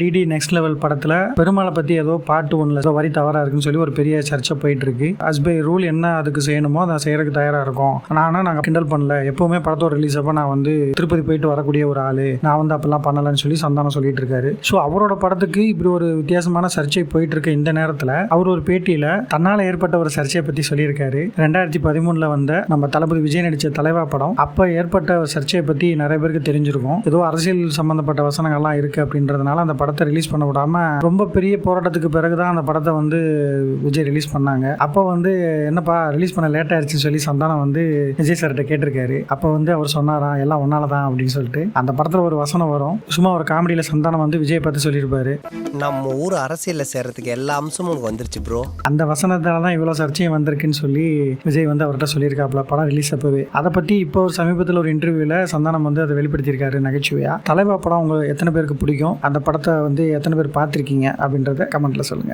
DD next level படத்தில் பெருமாளை பற்றி ஏதோ பாட்டு ஒன்றில் ஏதோ வரி தவறாக இருக்குன்னு சொல்லி ஒரு பெரிய சர்ச்சை போயிட்டு இருக்கு அஸ் பை ரூல் என்ன அதுக்கு செய்யணுமோ அதை செய்யறதுக்கு தயாராக இருக்கும். ஆனால் நாங்கள் கிண்டல் பண்ணல. எப்பவுமே படத்தோட ரிலீஸ் அப்போ நான் வந்து திருப்பதி போயிட்டு வரக்கூடிய ஒரு ஆள். நான் வந்து அப்பெல்லாம் பண்ணலன்னு சொல்லி சந்தானம் சொல்லிட்டு இருக்காரு. ஸோ அவரோட படத்துக்கு இப்படி ஒரு வித்தியாசமான சர்ச்சை போயிட்டு இருக்க இந்த நேரத்தில். அவர் ஒரு பேட்டியில் தன்னால் ஏற்பட்ட ஒரு சர்ச்சையை பற்றி சொல்லியிருக்காரு. ரெண்டாயிரத்தி பதிமூணில் வந்த நம்ம தளபதி விஜய் நடித்த தலைவா படம் அப்போ ஏற்பட்ட சர்ச்சையை பற்றி நிறைய பேருக்கு தெரிஞ்சிருக்கும். ஏதோ அரசியல் சம்மந்தப்பட்ட வசனங்கள்லாம் இருக்கு அப்படின்றதுனால அந்த படத்தை ரிலீஸ் பண்ண விடாம ரொம்ப பெரிய போராட்டத்துக்கு பிறகுதான் அந்த படத்தை வந்து விஜய் ரிலீஸ் பண்ணாங்க. அப்போ வந்து என்னப்பா ரிலீஸ் பண்ண லேட் ஆயிடுச்சுன்னு சொல்லி சந்தானம் வந்து விஜய் சார்கிட்ட கேட்டிருக்காரு. அப்போ வந்து அவர் சொன்னாராம் எல்லாம் ஒன்னால தான் அப்படின்னு சொல்லிட்டு. அந்த படத்துல ஒரு வசனம் வரும். சும்மா ஒரு காமெடியில சந்தானம் வந்து விஜய் பத்தி சொல்லியிருப்பாரு. நம்ம ஊர் அரசியல்ல சேர்றதுக்கு எல்லா அம்சமும் உனக்கு வந்துருச்சு ப்ரோ அந்த வசனத்தால தான் இவ்வளோ சர்ச்சையும் வந்திருக்குன்னு சொல்லி விஜய் வந்து அவர்கிட்ட சொல்லியிருக்காப்புல படம் ரிலீஸ் அப்பவே. அதை பற்றி இப்போ ஒரு சமீபத்தில் ஒரு இன்டர்வியூவில் சந்தானம் வந்து அதை வெளிப்படுத்தியிருக்காரு நகைச்சுவையா. தலைவா படம் உங்களுக்கு எத்தனை பேருக்கு பிடிக்கும்? அந்த படத்தை வந்து எத்தனை பேர் பார்த்துருக்கீங்க அப்படின்றத கமெண்ட்டில் சொல்லுங்கள்